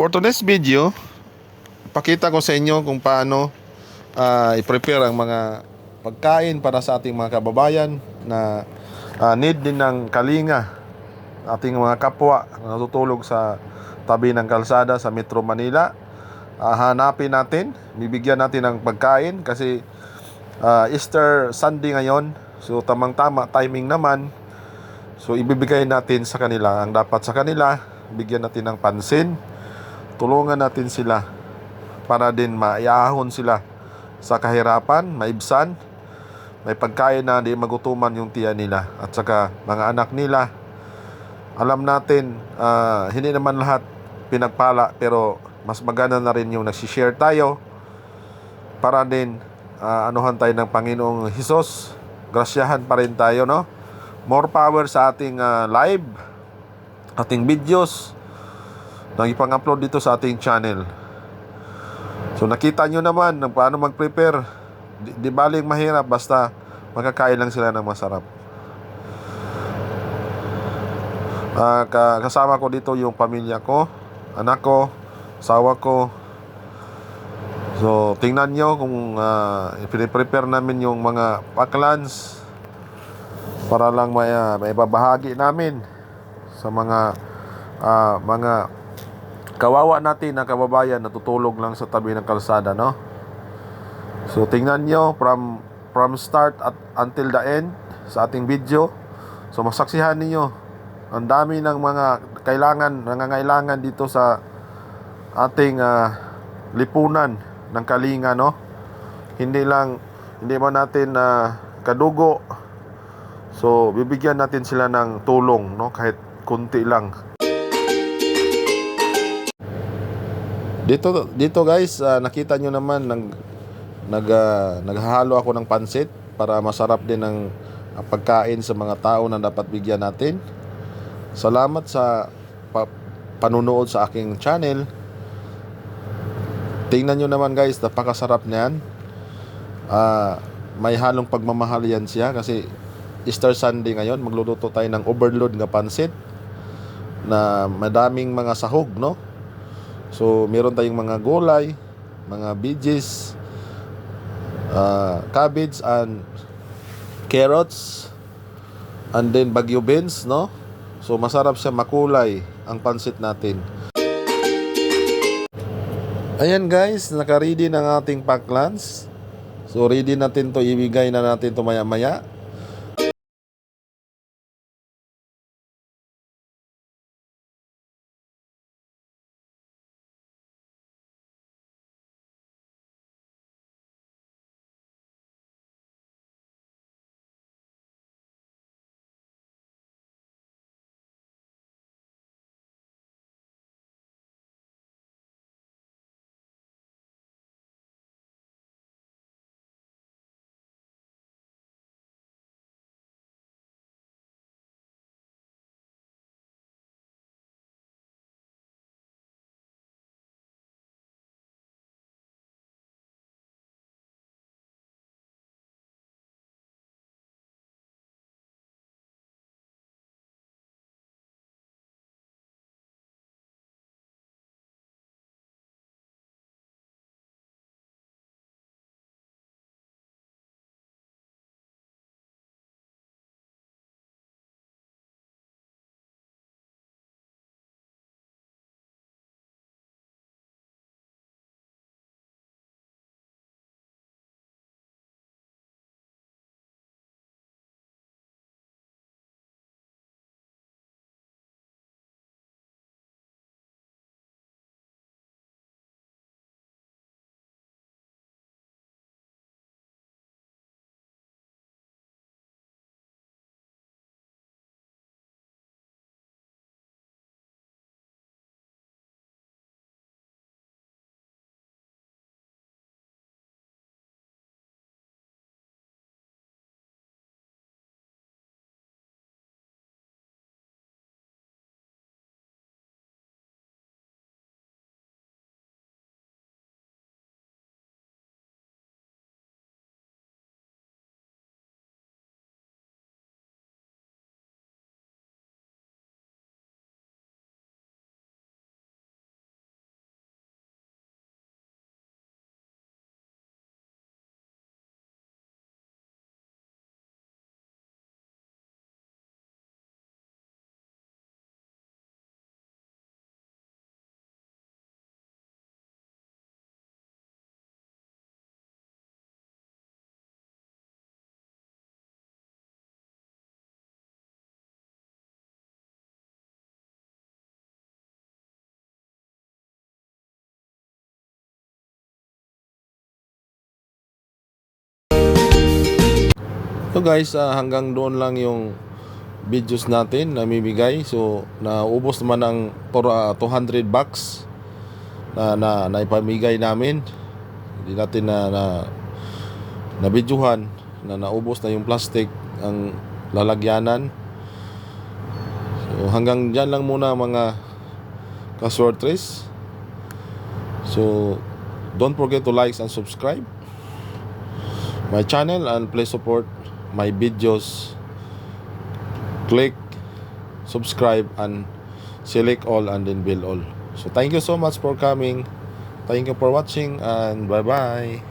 For today's video, pakita ko sa inyo kung paano ah, i-prepare ang mga pagkain para sa ating mga kababayan na ah, need din ng kalinga. Ating mga kapwa na natutulog sa tabi ng kalsada sa Metro Manila. Ah, hanapin natin, bibigyan natin ng pagkain kasi ah, Easter Sunday ngayon. So tamang-tama timing naman. So ibibigay natin sa kanila ang dapat sa kanila, bigyan natin ng pansin tulungan natin sila para din maiahon sila sa kahirapan, maibsan, may pagkain na di magutuman yung tiyan nila at saka mga anak nila. Alam natin, ah, hindi naman lahat pinagpala pero mas maganda na rin yung nagsishare tayo para din ah, anuhan tayo ng Panginoong Hesus. Grasyahan pa rin tayo, no? More power sa ating ah, live, ating videos, nang ipang-upload dito sa ating channel. So nakita nyo naman ng paano mag-prepare. Di, di baling mahirap basta makakain lang sila ng masarap. Ah, ka- kasama ko dito yung pamilya ko, anak ko, asawa ko. So tingnan nyo kung uh, prepare namin yung mga paklans para lang may, ah, may babahagi namin sa mga ah, mga kawawa natin na kababayan natutulog lang sa tabi ng kalsada, no? So tingnan nyo from from start at until the end sa ating video. So masaksihan niyo ang dami ng mga kailangan, nangangailangan dito sa ating ah, lipunan ng kalinga, no? Hindi lang hindi man natin na kadugo. So bibigyan natin sila ng tulong, no? Kahit kunti lang. Dito dito guys, ah, nakita nyo naman nag nag ah, naghahalo ako ng pansit para masarap din ang ang pagkain sa mga tao na dapat bigyan natin. Salamat sa pa- panunood sa aking channel. Tingnan nyo naman guys, napakasarap niyan. Ah, may halong pagmamahal yan siya kasi Easter Sunday ngayon, magluluto tayo ng overload na pansit na madaming mga sahog, no? So, meron tayong mga gulay, mga veggies, uh, cabbage and carrots, and then bagyo beans, no? So, masarap siya makulay ang pansit natin. Ayan guys, naka-ready ng ating paklans. So, ready natin to ibigay na natin to maya-maya. So guys, ah, hanggang doon lang yung videos natin na mibigay. So, naubos naman ang for, ah, 200 bucks na, na, na ipamigay namin. Hindi natin na, na na videohan na naubos na yung plastic ang lalagyanan. So, hanggang dyan lang muna mga ka-sortres. So, don't forget to like and subscribe my channel and please support my videos. Click, subscribe, and select all and then bill all. So, thank you so much for coming. Thank you for watching and bye-bye.